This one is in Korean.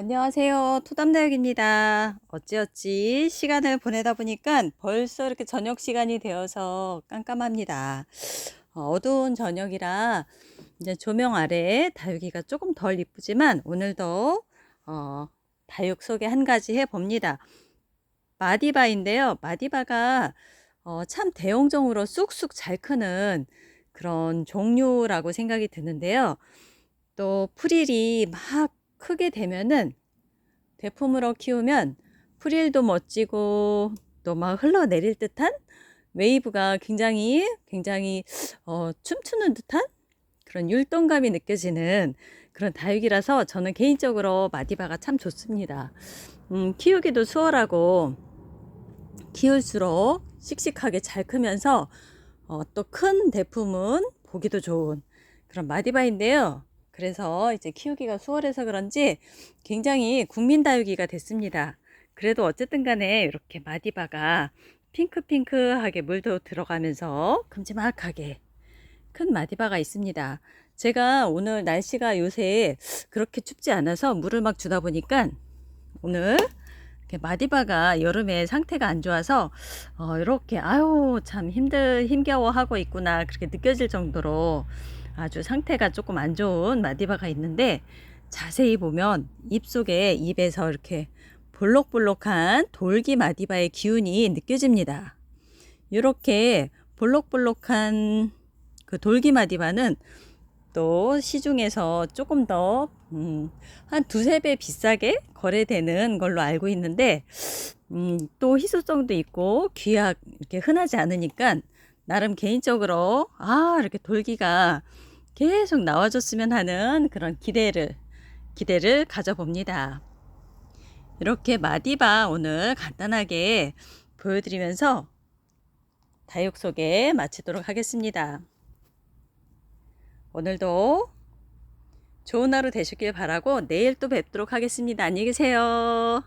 안녕하세요. 토담다육입니다. 어찌어찌 시간을 보내다 보니까 벌써 이렇게 저녁 시간이 되어서 깜깜합니다. 어, 어두운 저녁이라 이제 조명 아래 다육이가 조금 덜 이쁘지만 오늘도 어, 다육 소개 한 가지 해 봅니다. 마디바인데요. 마디바가 어, 참 대용종으로 쑥쑥 잘 크는 그런 종류라고 생각이 드는데요. 또 프릴이 막 크게 되면은 대품으로 키우면 프릴도 멋지고 또 막 흘러내릴 듯한 웨이브가 굉장히 굉장히 어, 춤추는 듯한 그런 율동감이 느껴지는 그런 다육이라서 저는 개인적으로 마디바가 참 좋습니다. 음, 키우기도 수월하고 키울수록 씩씩하게 잘 크면서 어, 또 큰 대품은 보기도 좋은 그런 마디바인데요. 그래서 이제 키우기가 수월해서 그런지 굉장히 국민 다육이가 됐습니다. 그래도 어쨌든 간에 이렇게 마디바가 핑크핑크하게 물도 들어가면서 큼지막하게 큰 마디바가 있습니다. 제가 오늘 날씨가 요새 그렇게 춥지 않아서 물을 막 주다 보니까 오늘 마디바가 여름에 상태가 안 좋아서 어, 이렇게 아유 참 힘들 힘겨워하고 있구나 그렇게 느껴질 정도로 아주 상태가 조금 안 좋은 마디바가 있는데 자세히 보면 입 속에 입에서 이렇게 볼록볼록한 돌기 마디바의 기운이 느껴집니다. 이렇게 볼록볼록한 그 돌기 마디바는 또 시중에서 조금 더, 음, 한 두세 배 비싸게 거래되는 걸로 알고 있는데, 음, 또 희소성도 있고 귀하, 이렇게 흔하지 않으니까, 나름 개인적으로, 아, 이렇게 돌기가 계속 나와줬으면 하는 그런 기대를, 기대를 가져봅니다. 이렇게 마디바 오늘 간단하게 보여드리면서 다육 소개 마치도록 하겠습니다. 오늘도 좋은 하루 되시길 바라고 내일 또 뵙도록 하겠습니다. 안녕히 계세요.